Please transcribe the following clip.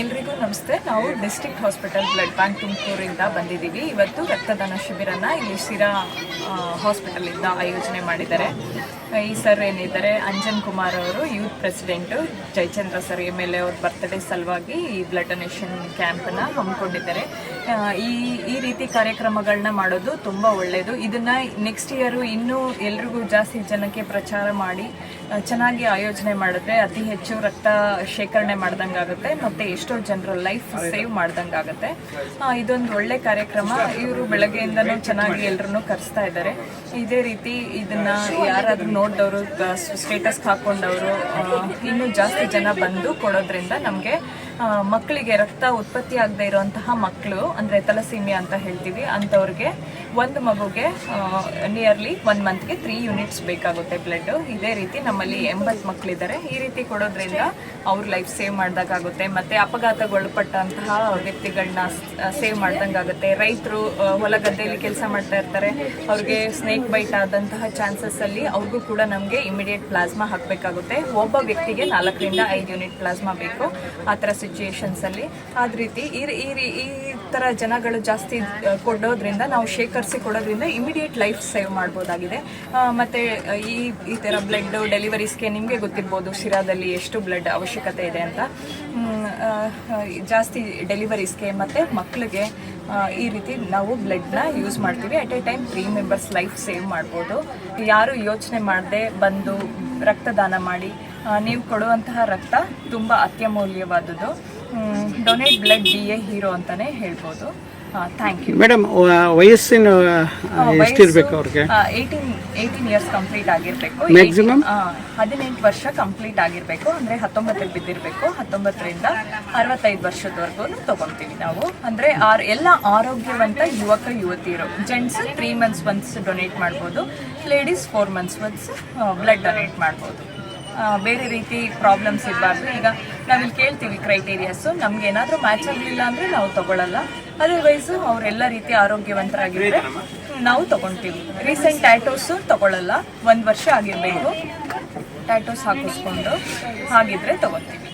ಎಲ್ರಿಗೂ ನಮಸ್ತೆ. ನಾವು ಡಿಸ್ಟ್ರಿಕ್ಟ್ ಹಾಸ್ಪಿಟಲ್ ಬ್ಲಡ್ ಬ್ಯಾಂಕ್ ತುಮಕೂರಿಂದ ಬಂದಿದ್ದೀವಿ. ಇವತ್ತು ರಕ್ತದಾನ ಶಿಬಿರನ ಇಲ್ಲಿ ಸಿರಾ ಹಾಸ್ಪಿಟಲಿಂದ ಆಯೋಜನೆ ಮಾಡಿದ್ದಾರೆ. ಈ ಸರ್ ಏನಿದ್ದಾರೆ, ಅಂಜನ್ ಕುಮಾರ್ ಅವರು youth president Jayachandra sir M L A ಅವ್ರ ಬರ್ತ್ಡೇ ಸಲುವಾಗಿ ಈ ಬ್ಲಡ್ ಡೊನೇಷನ್ ಕ್ಯಾಂಪನ್ನು ಹಮ್ಮಿಕೊಂಡಿದ್ದಾರೆ. ಈ ಈ ರೀತಿ ಕಾರ್ಯಕ್ರಮಗಳನ್ನ ಮಾಡೋದು ತುಂಬ ಒಳ್ಳೆಯದು ಇದನ್ನ ನೆಕ್ಸ್ಟ್ ಇಯರು ಇನ್ನೂ ಎಲ್ರಿಗೂ ಜಾಸ್ತಿ ಜನಕ್ಕೆ ಪ್ರಚಾರ ಮಾಡಿ ಚೆನ್ನಾಗಿ ಆಯೋಜನೆ ಮಾಡಿದ್ರೆ ಅತಿ ಹೆಚ್ಚು ರಕ್ತ ಶೇಖರಣೆ ಮಾಡ್ದಂಗಾಗುತ್ತೆ, ಮತ್ತು ಎಷ್ಟೋ ಜನರ ಲೈಫ್ ಸೇವ್ ಮಾಡ್ದಂಗಾಗುತ್ತೆ. ಇದೊಂದು ಒಳ್ಳೆ ಕಾರ್ಯಕ್ರಮ. ಇವರು ಬೆಳಗ್ಗೆಯಿಂದನೂ ಚೆನ್ನಾಗಿ ಎಲ್ಲರನ್ನೂ ಕರೆಸ್ತಾ ಇದ್ದಾರೆ. ಇದೇ ರೀತಿ ಇದನ್ನ ಯಾರಾದ್ರೂ ನೋಡಿದವರು ಸ್ಟೇಟಸ್ ಹಾಕೊಂಡವರು ಇನ್ನೂ ಜಾಸ್ತಿ ಜನ ಬಂದು ಕೊಡೋದ್ರಿಂದ ನಮಗೆ ಮಕ್ಕಳಿಗೆ ರಕ್ತ ಉತ್ಪತ್ತಿ ಆಗದೆ ಇರುವಂತಹ ಮಕ್ಕಳು, ಅಂದರೆ ತಲಸೀಮಿಯಾ ಅಂತ ಹೇಳ್ತೀವಿ, ಅಂಥವ್ರಿಗೆ ಒಂದು ಮಗುಗೆ ನಿಯರ್ಲಿ ಒನ್ ಮಂತ್ಗೆ ತ್ರೀ ಯೂನಿಟ್ಸ್ ಬೇಕಾಗುತ್ತೆ ಬ್ಲಡ್ ಇದೇ ರೀತಿ ನಮ್ಮಲ್ಲಿ ಎಂಬತ್ತು ಮಕ್ಕಳಿದ್ದಾರೆ ಈ ರೀತಿ ಕೊಡೋದ್ರಿಂದ ಅವ್ರ ಲೈಫ್ ಸೇವ್ ಮಾಡ್ದಾಗುತ್ತೆ ಮತ್ತೆ ಅಪಘಾತಗೊಳಪಟ್ಟಂತಹ ವ್ಯಕ್ತಿಗಳನ್ನ ಸೇವ್ ಮಾಡ್ದಂಗಾಗುತ್ತೆ. ರೈತರು ಹೊಲ ಗದ್ದೆಯಲ್ಲಿ ಕೆಲಸ ಮಾಡ್ತಾ ಇರ್ತಾರೆ. ಅವ್ರಿಗೆ ಸ್ನೇಕ್ ಬೈಟ್ ಆದಂತಹ ಚಾನ್ಸಸ್ ಅಲ್ಲಿ ಅವ್ರಿಗೂ ಕೂಡ ನಮಗೆ ಇಮಿಡಿಯೇಟ್ ಪ್ಲಾಸ್ಮಾ ಹಾಕಬೇಕಾಗುತ್ತೆ. ಒಬ್ಬ ವ್ಯಕ್ತಿಗೆ ನಾಲ್ಕರಿಂದ ಐದು ಯೂನಿಟ್ ಪ್ಲಾಸ್ಮಾ ಬೇಕು. ಆ ಥರ ಸಿಚುಯೇಷನ್ಸ್ ಅಲ್ಲಿ. ಆದ ರೀತಿ ಈ ಈ ಥರ ಜನಗಳು ಜಾಸ್ತಿ ಕೊಡೋದ್ರಿಂದ ನಾವು ಶೇಖರಿಸಿ ಕೊಡೋದ್ರಿಂದ ಇಮಿಡಿಯೇಟ್ ಲೈಫ್ ಸೇವ್ ಮಾಡ್ಬೋದಾಗಿದೆ ಮತ್ತು ಈ ಈ ಥರ ಬ್ಲಡ್ ಡೆಲಿವರೀಸ್ಗೆ ನಿಮಗೆ ಗೊತ್ತಿರ್ಬೋದು ಶಿರಾದಲ್ಲಿ ಎಷ್ಟು ಬ್ಲಡ್ ಅವಶ್ಯಕತೆ ಇದೆ ಅಂತ. ಜಾಸ್ತಿ ಡೆಲಿವರೀಸ್ಗೆ ಮತ್ತು ಮಕ್ಕಳಿಗೆ ಈ ರೀತಿ ನಾವು ಬ್ಲಡ್ನ ಯೂಸ್ ಮಾಡ್ತೀವಿ. At a time three members life save ಮಾಡ್ಬೋದು. ಯಾರು ಯೋಚನೆ ಮಾಡದೆ ಬಂದು ರಕ್ತದಾನ ಮಾಡಿ ನೀವು ಕೊಡುವಂತಹ ರಕ್ತ ತುಂಬ ಅತ್ಯಮೂಲ್ಯವಾದದ್ದು. Donate blood be a hero ಅಂತಲೇ ಹೇಳ್ಬೋದು. ಥ್ಯಾಂಕ್ ಯು ಮೇಡಮ್ ವಯಸ್ಸಿನ ಎಷ್ಟಿರಬೇಕು ಅವ್ರಿಗೆ? ಏಯ್ಟೀನ್ ಏಯ್ಟೀನ್ ಇಯರ್ಸ್ ಕಂಪ್ಲೀಟ್ ಆಗಿರಬೇಕು. ಮ್ಯಾಕ್ಸಿಮಮ್ ಹದಿನೆಂಟು ವರ್ಷ ಕಂಪ್ಲೀಟ್ ಆಗಿರಬೇಕು. ಅಂದರೆ ಹತ್ತೊಂಬತ್ತಕ್ಕೆ ಬಿದ್ದಿರಬೇಕು. ಹತ್ತೊಂಬತ್ತರಿಂದ ಅರವತ್ತೈದು ವರ್ಷದವರೆಗೂ ತಗೊಳ್ತೀವಿ ನಾವು. ಅಂದರೆ ಆರ್ ಎಲ್ಲ ಆರೋಗ್ಯವಂತ ಯುವಕ ಯುವತಿಯರು. Gents three months once donate ಮಾಡ್ಬೋದು. Ladies four months once blood donate ಮಾಡ್ಬೋದು. ಬೇರೆ ರೀತಿ ಪ್ರಾಬ್ಲಮ್ಸ್ ಇರಬಾರ್ದು. ಈಗ ನಾವಿಲ್ಲಿ ಕೇಳ್ತೀವಿ ಕ್ರೈಟೀರಿಯಾಸು ನಮ್ಗೆ ಏನಾದರೂ ಮ್ಯಾಚ್ ಆಗಲಿಲ್ಲ ಅಂದರೆ ನಾವು ತಗೊಳ್ಳಲ್ಲ ಅದರ್ವೈಸು ಅವರೆಲ್ಲ ರೀತಿ ಆರೋಗ್ಯವಂತರಾಗಿದ್ದರೆ ನಾವು ತಗೊಳ್ತೀವಿ ರೀಸೆಂಟ್ ಟ್ಯಾಟೋಸು ತಗೊಳ್ಳಲ್ಲ ಒಂದು ವರ್ಷ ಆಗಿರಬೇಕು. ಟ್ಯಾಟೋಸ್ ಹಾಕಿಸ್ಕೊಂಡು ಹಾಗಿದ್ರೆ ತಗೊಳ್ತೀವಿ